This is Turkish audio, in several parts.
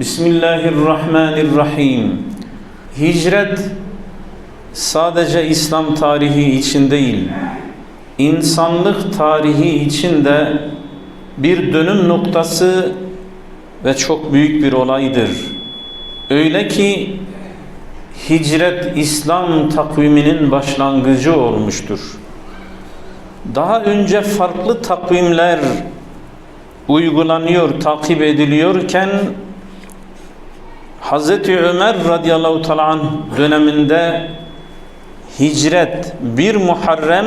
Bismillahirrahmanirrahim. Hicret sadece İslam tarihi için değil, insanlık tarihi için de bir dönüm noktası ve çok büyük bir olaydır. Öyle ki hicret İslam takviminin başlangıcı olmuştur. Daha önce farklı takvimler uygulanıyor, takip ediliyorken Hz. Ömer radıyallahu teala anh döneminde hicret bir Muharrem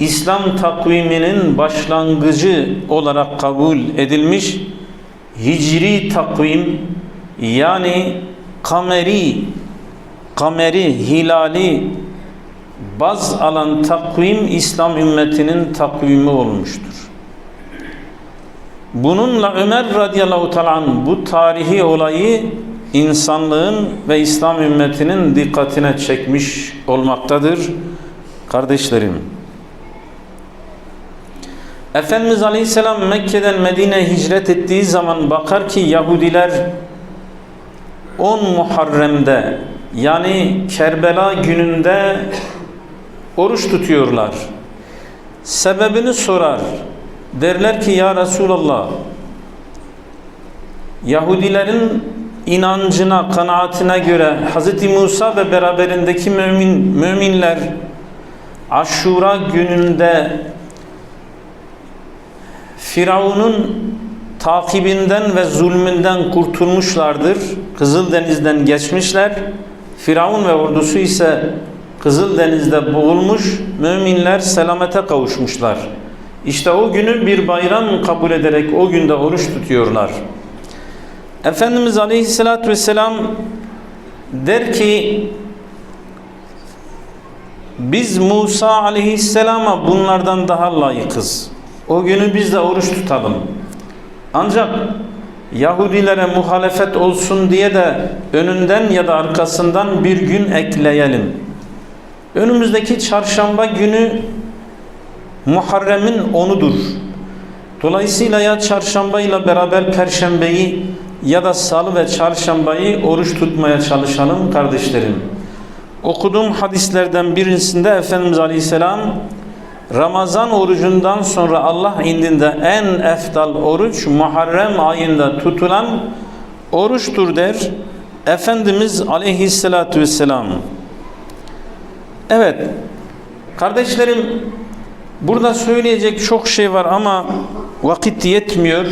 İslam takviminin başlangıcı olarak kabul edilmiş hicri takvim yani kameri kameri hilali baz alan takvim İslam ümmetinin takvimi olmuştur. Bununla Ömer radıyallahu teala anh bu tarihi olayı insanlığın ve İslam ümmetinin dikkatine çekmiş olmaktadır. Kardeşlerim, Efendimiz Aleyhisselam Mekke'den Medine'ye hicret ettiği zaman bakar ki Yahudiler 10 Muharrem'de yani Kerbela gününde oruç tutuyorlar. Sebebini sorar. Derler ki ya Resulallah Yahudilerin inancına, kanaatine göre Hz. Musa ve beraberindeki mümin, müminler Aşura gününde Firavun'un takibinden ve zulmünden kurtulmuşlardır. Kızıldeniz'den geçmişler. Firavun ve ordusu ise Kızıldeniz'de boğulmuş, müminler selamete kavuşmuşlar. İşte o günü bir bayram kabul ederek o günde oruç tutuyorlar. Efendimiz Aleyhisselatü Vesselam der ki biz Musa Aleyhisselam'a bunlardan daha layıkız. O günü biz de oruç tutalım. Ancak Yahudilere muhalefet olsun diye de önünden ya da arkasından bir gün ekleyelim. Önümüzdeki çarşamba günü Muharrem'in onudur. Dolayısıyla ya çarşamba ile beraber perşembeyi ya da salı ve çarşambayı oruç tutmaya çalışalım kardeşlerim. Okuduğum hadislerden birisinde Efendimiz Aleyhisselam Ramazan orucundan sonra Allah indinde en eftal oruç Muharrem ayında tutulan oruçtur der. Efendimiz Aleyhisselatü Vesselam. Evet kardeşlerim Burada söyleyecek çok şey var ama vakit yetmiyor.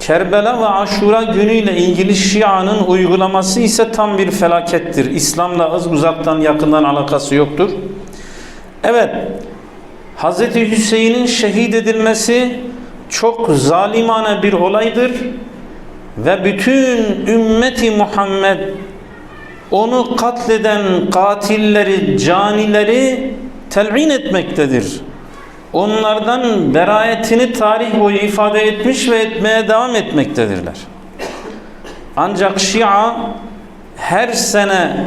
Kerbela ve Aşura günüyle ilgili Şia'nın uygulaması ise tam bir felakettir. İslam'la az uzaktan yakından alakası yoktur. Evet, Hz. Hüseyin'in şehit edilmesi çok zalimane bir olaydır. Ve bütün ümmeti Muhammed onu katleden katilleri, canileri tel'in etmektedir onlardan berayetini tarih boyu ifade etmiş ve etmeye devam etmektedirler. Ancak Şia her sene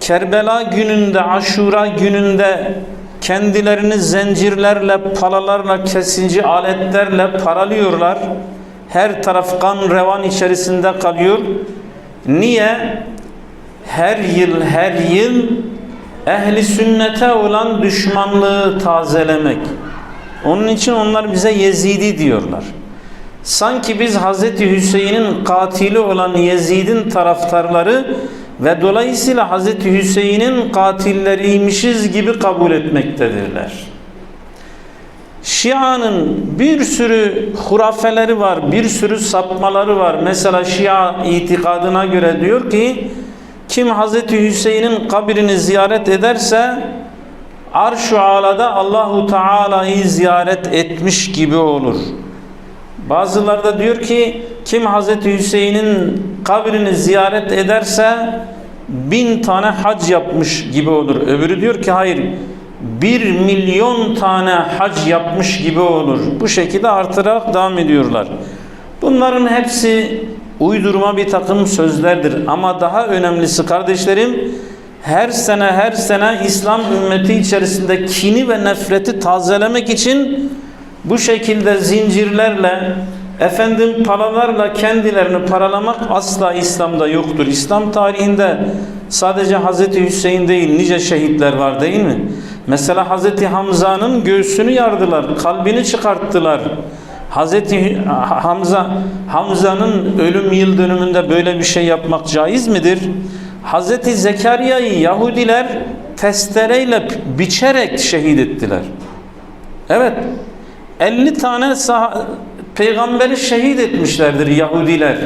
Kerbela gününde, Aşura gününde kendilerini zincirlerle, palalarla, kesinci aletlerle paralıyorlar. Her taraf kan revan içerisinde kalıyor. Niye? Her yıl, her yıl ehli sünnete olan düşmanlığı tazelemek. Onun için onlar bize Yezidi diyorlar. Sanki biz Hazreti Hüseyin'in katili olan Yezid'in taraftarları ve dolayısıyla Hazreti Hüseyin'in katilleriymişiz gibi kabul etmektedirler. Şia'nın bir sürü hurafeleri var, bir sürü sapmaları var. Mesela Şia itikadına göre diyor ki kim Hazreti Hüseyin'in kabrini ziyaret ederse arş-ı alada Allahu Teala'yı ziyaret etmiş gibi olur. Bazıları da diyor ki kim Hazreti Hüseyin'in kabrini ziyaret ederse bin tane hac yapmış gibi olur. Öbürü diyor ki hayır bir milyon tane hac yapmış gibi olur. Bu şekilde artırarak devam ediyorlar. Bunların hepsi uydurma bir takım sözlerdir. Ama daha önemlisi kardeşlerim her sene her sene İslam ümmeti içerisinde kini ve nefreti tazelemek için bu şekilde zincirlerle efendim paralarla kendilerini paralamak asla İslam'da yoktur. İslam tarihinde sadece Hazreti Hüseyin değil nice şehitler var değil mi? Mesela Hazreti Hamza'nın göğsünü yardılar, kalbini çıkarttılar. Hazreti Hamza Hamza'nın ölüm yıl dönümünde böyle bir şey yapmak caiz midir? Hazreti Zekeriya'yı Yahudiler testereyle biçerek şehit ettiler. Evet. 50 tane peygamberi şehit etmişlerdir Yahudiler.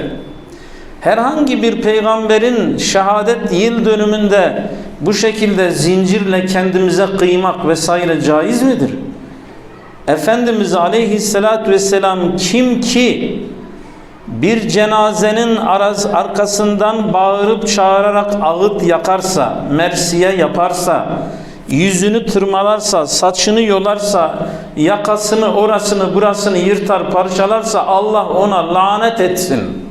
Herhangi bir peygamberin şehadet yıl dönümünde bu şekilde zincirle kendimize kıymak vesaire caiz midir? Efendimiz aleyhissalatü vesselam kim ki bir cenazenin araz, arkasından bağırıp çağırarak ağıt yakarsa, mersiye yaparsa, yüzünü tırmalarsa, saçını yolarsa, yakasını, orasını, burasını yırtar, parçalarsa Allah ona lanet etsin.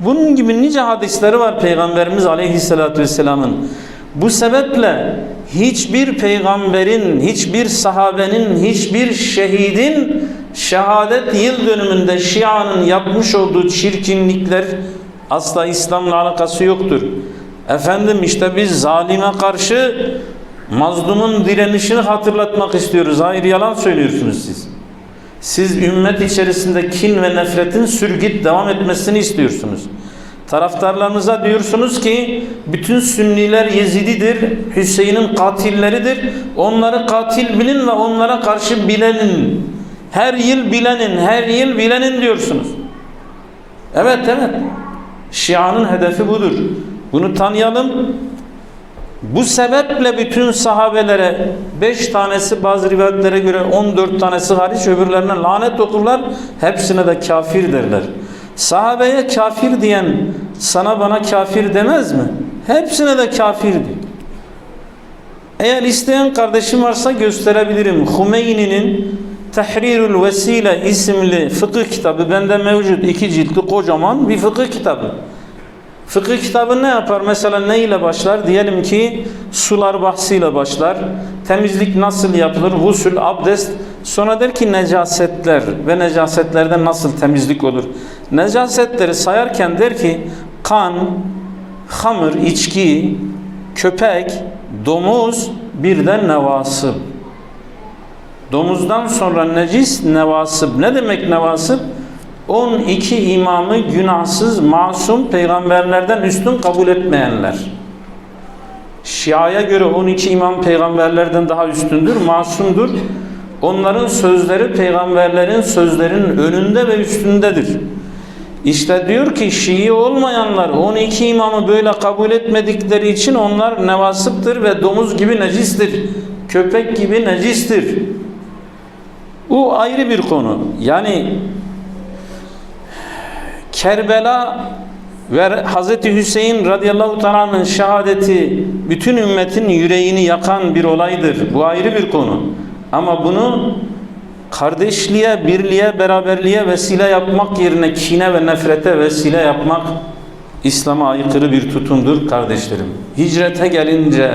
Bunun gibi nice hadisleri var Peygamberimiz Aleyhisselatü Vesselam'ın. Bu sebeple hiçbir peygamberin, hiçbir sahabenin, hiçbir şehidin şehadet yıl dönümünde Şia'nın yapmış olduğu çirkinlikler asla İslam'la alakası yoktur. Efendim işte biz zalime karşı mazlumun direnişini hatırlatmak istiyoruz. Hayır yalan söylüyorsunuz siz. Siz ümmet içerisinde kin ve nefretin sürgüt devam etmesini istiyorsunuz. Taraftarlarınıza diyorsunuz ki bütün Sünniler Yezididir, Hüseyin'in katilleridir. Onları katil bilin ve onlara karşı bilenin. Her yıl bilenin, her yıl bilenin diyorsunuz. Evet evet. Şia'nın hedefi budur. Bunu tanıyalım. Bu sebeple bütün sahabelere beş tanesi bazı rivayetlere göre 14 tanesi hariç öbürlerine lanet okurlar. Hepsine de kafir derler. Sahabeye kafir diyen sana bana kafir demez mi? Hepsine de kafir diyor. Eğer isteyen kardeşim varsa gösterebilirim. Hümeyni'nin Tahrirül Vesile isimli fıkıh kitabı bende mevcut iki ciltli kocaman bir fıkıh kitabı. Fıkıh kitabı ne yapar? Mesela ne ile başlar? Diyelim ki sular bahsiyle başlar. Temizlik nasıl yapılır? Gusül, abdest. Sonra der ki necasetler ve necasetlerden nasıl temizlik olur? Necasetleri sayarken der ki kan, hamur, içki, köpek, domuz, bir de nevasıb. Domuzdan sonra necis nevasıb. Ne demek nevasıb? 12 imamı günahsız, masum peygamberlerden üstün kabul etmeyenler. Şia'ya göre 12 imam peygamberlerden daha üstündür, masumdur. Onların sözleri peygamberlerin sözlerinin önünde ve üstündedir. İşte diyor ki Şii olmayanlar 12 imamı böyle kabul etmedikleri için onlar nevasıptır ve domuz gibi necistir. Köpek gibi necistir. Bu ayrı bir konu. Yani Kerbela ve Hazreti Hüseyin radıyallahu teala'nın şehadeti bütün ümmetin yüreğini yakan bir olaydır. Bu ayrı bir konu. Ama bunu kardeşliğe, birliğe, beraberliğe vesile yapmak yerine kine ve nefrete vesile yapmak İslam'a aykırı bir tutumdur kardeşlerim. Hicrete gelince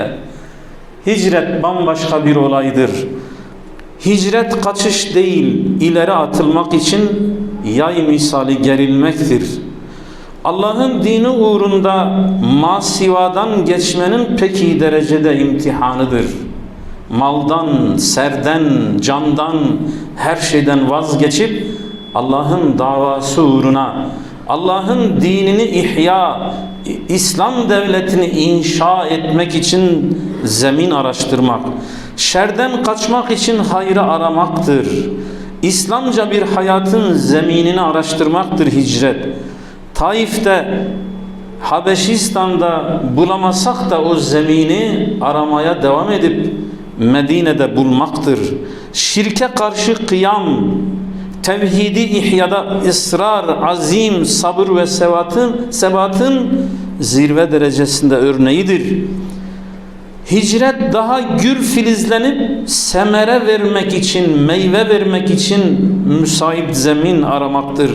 hicret bambaşka bir olaydır. Hicret kaçış değil, ileri atılmak için yay misali gerilmektir. Allah'ın dini uğrunda masivadan geçmenin pek iyi derecede imtihanıdır. Maldan, serden, candan, her şeyden vazgeçip Allah'ın davası uğruna, Allah'ın dinini ihya, İslam devletini inşa etmek için zemin araştırmak, şerden kaçmak için hayrı aramaktır. İslamca bir hayatın zeminini araştırmaktır hicret. Taif'te, Habeşistan'da bulamasak da o zemini aramaya devam edip Medine'de bulmaktır. Şirke karşı kıyam, tevhidi ihyada ısrar, azim, sabır ve sebatın, sebatın zirve derecesinde örneğidir. Hicret daha gür filizlenip semere vermek için, meyve vermek için müsait zemin aramaktır.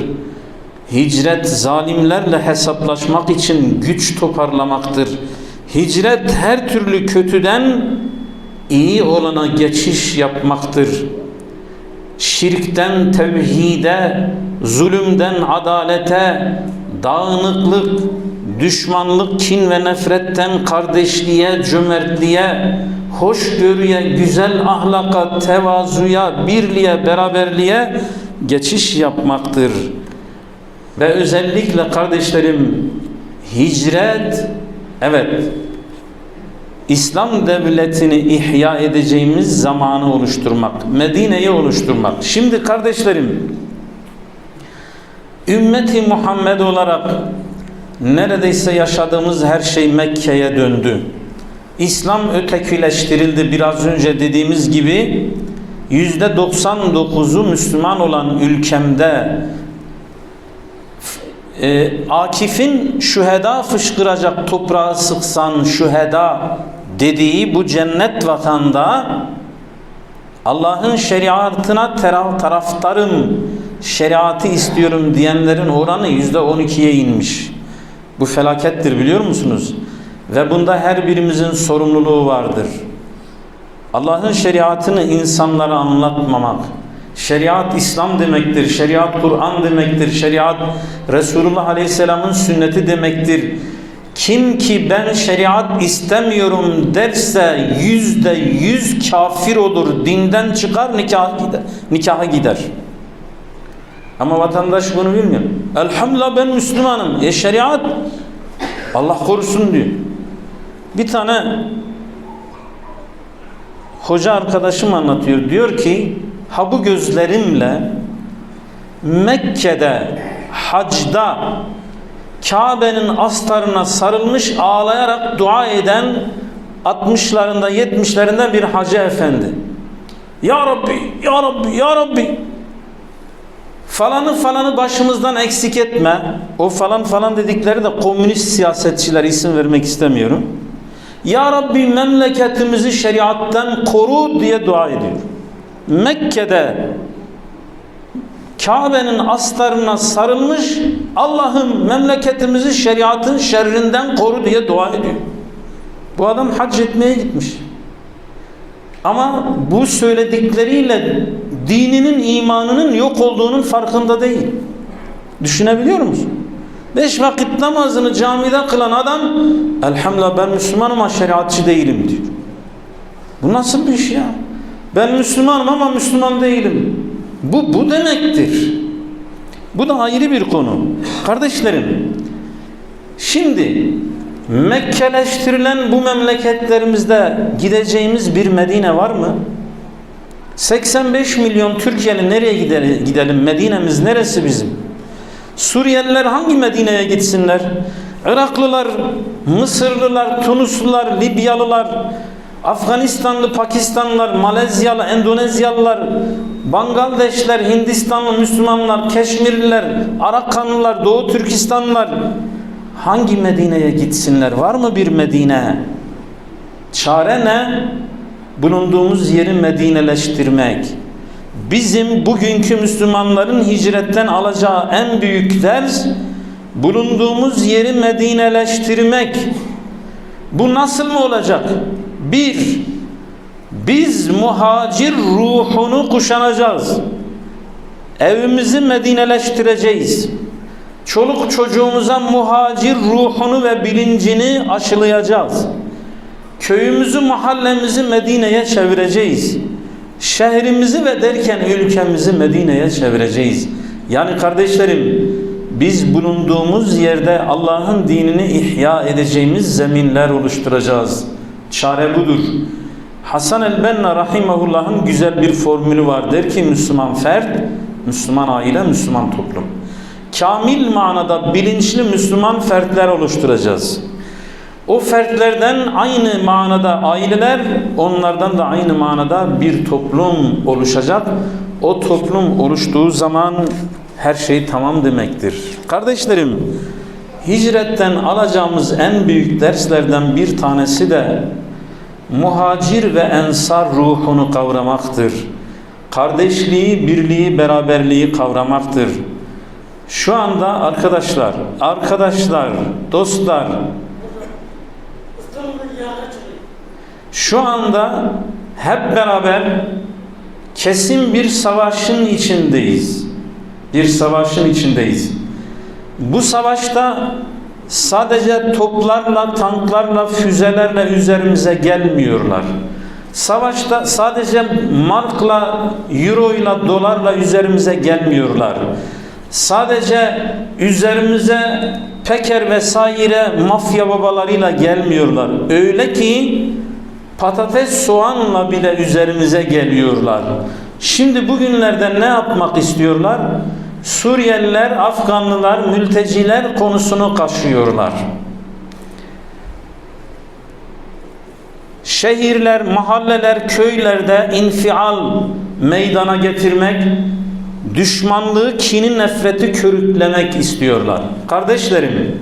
Hicret zalimlerle hesaplaşmak için güç toparlamaktır. Hicret her türlü kötüden iyi olana geçiş yapmaktır. Şirkten tevhide, zulümden adalete, dağınıklık, düşmanlık, kin ve nefretten kardeşliğe, cömertliğe, hoşgörüye, güzel ahlaka, tevazuya, birliğe, beraberliğe geçiş yapmaktır. Ve özellikle kardeşlerim hicret evet İslam devletini ihya edeceğimiz zamanı oluşturmak, Medine'yi oluşturmak. Şimdi kardeşlerim ümmeti Muhammed olarak neredeyse yaşadığımız her şey Mekke'ye döndü. İslam ötekileştirildi biraz önce dediğimiz gibi yüzde 99'u Müslüman olan ülkemde e, Akif'in şüheda fışkıracak toprağı sıksan şüheda dediği bu cennet vatanda Allah'ın şeriatına taraf, taraftarım şeriatı istiyorum diyenlerin oranı yüzde on ikiye inmiş. Bu felakettir biliyor musunuz? Ve bunda her birimizin sorumluluğu vardır. Allah'ın şeriatını insanlara anlatmamak, Şeriat İslam demektir. Şeriat Kur'an demektir. Şeriat Resulullah Aleyhisselam'ın sünneti demektir. Kim ki ben şeriat istemiyorum derse yüzde yüz kafir olur. Dinden çıkar nikaha gider. Nikaha gider. Ama vatandaş bunu bilmiyor. Elhamdülillah ben Müslümanım. E şeriat Allah korusun diyor. Bir tane hoca arkadaşım anlatıyor. Diyor ki ha bu gözlerimle Mekke'de hacda Kabe'nin astarına sarılmış ağlayarak dua eden 60'larında 70'lerinde bir hacı efendi. Ya Rabbi, Ya Rabbi, Ya Rabbi. Falanı falanı başımızdan eksik etme. O falan falan dedikleri de komünist siyasetçiler isim vermek istemiyorum. Ya Rabbi memleketimizi şeriattan koru diye dua ediyor. Mekke'de Kabe'nin astarına sarılmış Allah'ım memleketimizi şeriatın şerrinden koru diye dua ediyor. Bu adam hac etmeye gitmiş. Ama bu söyledikleriyle dininin, imanının yok olduğunun farkında değil. Düşünebiliyor musun? Beş vakit namazını camide kılan adam elhamdülillah ben Müslümanım ama şeriatçı değilim diyor. Bu nasıl bir iş ya? Ben Müslümanım ama Müslüman değilim. Bu, bu demektir. Bu da ayrı bir konu. Kardeşlerim, şimdi Mekkeleştirilen bu memleketlerimizde gideceğimiz bir Medine var mı? 85 milyon Türkiye'li nereye gidelim? Medine'miz neresi bizim? Suriyeliler hangi Medine'ye gitsinler? Iraklılar, Mısırlılar, Tunuslular, Libyalılar, Afganistanlı, Pakistanlılar, Malezyalı, Endonezyalılar, Bangladeşler, Hindistanlı Müslümanlar, Keşmirliler, Arakanlılar, Doğu Türkistanlılar hangi Medine'ye gitsinler? Var mı bir Medine? Çare ne? Bulunduğumuz yeri Medineleştirmek. Bizim bugünkü Müslümanların hicretten alacağı en büyük ders bulunduğumuz yeri Medineleştirmek. Bu nasıl mı olacak? Bir, biz muhacir ruhunu kuşanacağız. Evimizi Medineleştireceğiz. Çoluk çocuğumuza muhacir ruhunu ve bilincini aşılayacağız. Köyümüzü, mahallemizi Medine'ye çevireceğiz. Şehrimizi ve derken ülkemizi Medine'ye çevireceğiz. Yani kardeşlerim biz bulunduğumuz yerde Allah'ın dinini ihya edeceğimiz zeminler oluşturacağız. Çare budur. Hasan el-Benna rahimahullah'ın güzel bir formülü var. Der ki Müslüman fert, Müslüman aile, Müslüman toplum. Kamil manada bilinçli Müslüman fertler oluşturacağız. O fertlerden aynı manada aileler, onlardan da aynı manada bir toplum oluşacak. O toplum oluştuğu zaman her şey tamam demektir. Kardeşlerim, hicretten alacağımız en büyük derslerden bir tanesi de muhacir ve ensar ruhunu kavramaktır. Kardeşliği, birliği, beraberliği kavramaktır. Şu anda arkadaşlar, arkadaşlar, dostlar şu anda hep beraber kesin bir savaşın içindeyiz. Bir savaşın içindeyiz. Bu savaşta sadece toplarla, tanklarla, füzelerle üzerimize gelmiyorlar. Savaşta sadece markla, euroyla, dolarla üzerimize gelmiyorlar. Sadece üzerimize peker vesaire mafya babalarıyla gelmiyorlar. Öyle ki patates soğanla bile üzerimize geliyorlar. Şimdi bugünlerde ne yapmak istiyorlar? Suriyeliler, Afganlılar, mülteciler konusunu kaşıyorlar. Şehirler, mahalleler, köylerde infial meydana getirmek, düşmanlığı, kini, nefreti körüklemek istiyorlar. Kardeşlerim,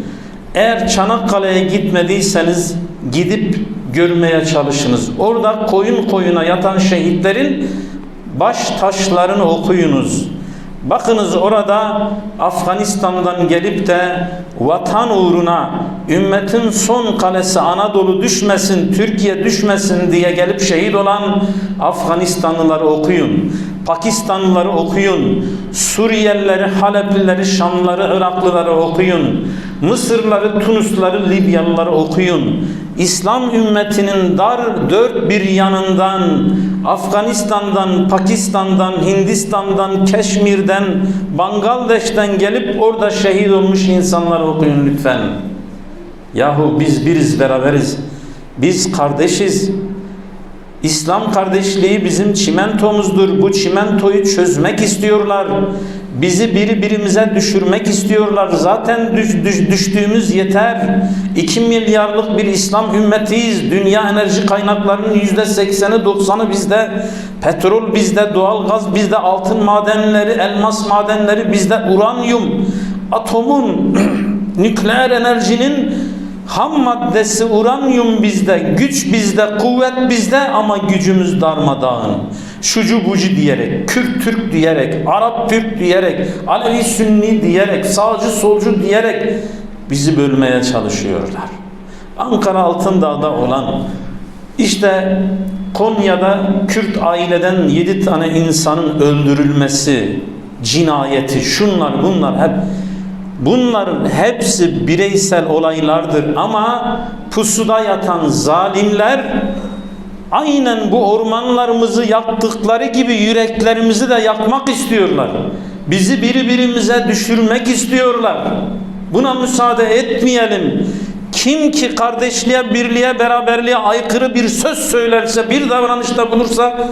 eğer Çanakkale'ye gitmediyseniz gidip görmeye çalışınız. Orada koyun koyuna yatan şehitlerin baş taşlarını okuyunuz. Bakınız orada Afganistan'dan gelip de vatan uğruna ümmetin son kalesi Anadolu düşmesin, Türkiye düşmesin diye gelip şehit olan Afganistanlıları okuyun. Pakistanlıları okuyun. Suriyelileri, Haleplileri, Şamlıları, Iraklıları okuyun. Mısırları, Tunusları, Libyalıları okuyun. İslam ümmetinin dar dört bir yanından Afganistan'dan, Pakistan'dan, Hindistan'dan, Keşmir'den, Bangladeş'ten gelip orada şehit olmuş insanları okuyun lütfen. Yahu biz biriz beraberiz. Biz kardeşiz. İslam kardeşliği bizim çimentomuzdur. Bu çimentoyu çözmek istiyorlar. Bizi biri birimize düşürmek istiyorlar. Zaten düş, düş, düştüğümüz yeter. 2 milyarlık bir İslam ümmetiyiz. Dünya enerji kaynaklarının yüzde sekseni doksanı bizde. Petrol bizde, doğalgaz bizde, altın madenleri, elmas madenleri bizde, uranyum, atomun, nükleer enerjinin Ham maddesi uranyum bizde, güç bizde, kuvvet bizde ama gücümüz darmadağın. Şucu bucu diyerek, Kürt Türk diyerek, Arap Türk diyerek, Alevi Sünni diyerek, sağcı solcu diyerek bizi bölmeye çalışıyorlar. Ankara Altındağ'da olan işte Konya'da Kürt aileden yedi tane insanın öldürülmesi, cinayeti, şunlar bunlar hep Bunların hepsi bireysel olaylardır ama pusuda yatan zalimler aynen bu ormanlarımızı yaktıkları gibi yüreklerimizi de yakmak istiyorlar. Bizi birbirimize düşürmek istiyorlar. Buna müsaade etmeyelim. Kim ki kardeşliğe, birliğe, beraberliğe aykırı bir söz söylerse, bir davranışta bulursa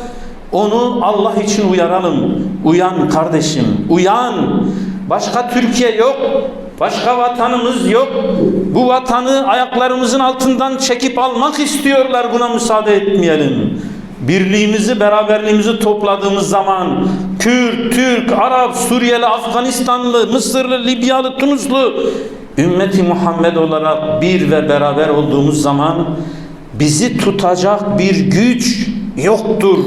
onu Allah için uyaralım. Uyan kardeşim, uyan. Başka Türkiye yok. Başka vatanımız yok. Bu vatanı ayaklarımızın altından çekip almak istiyorlar. Buna müsaade etmeyelim. Birliğimizi, beraberliğimizi topladığımız zaman Kürt, Türk, Arap, Suriyeli, Afganistanlı, Mısırlı, Libyalı, Tunuslu ümmeti Muhammed olarak bir ve beraber olduğumuz zaman bizi tutacak bir güç yoktur.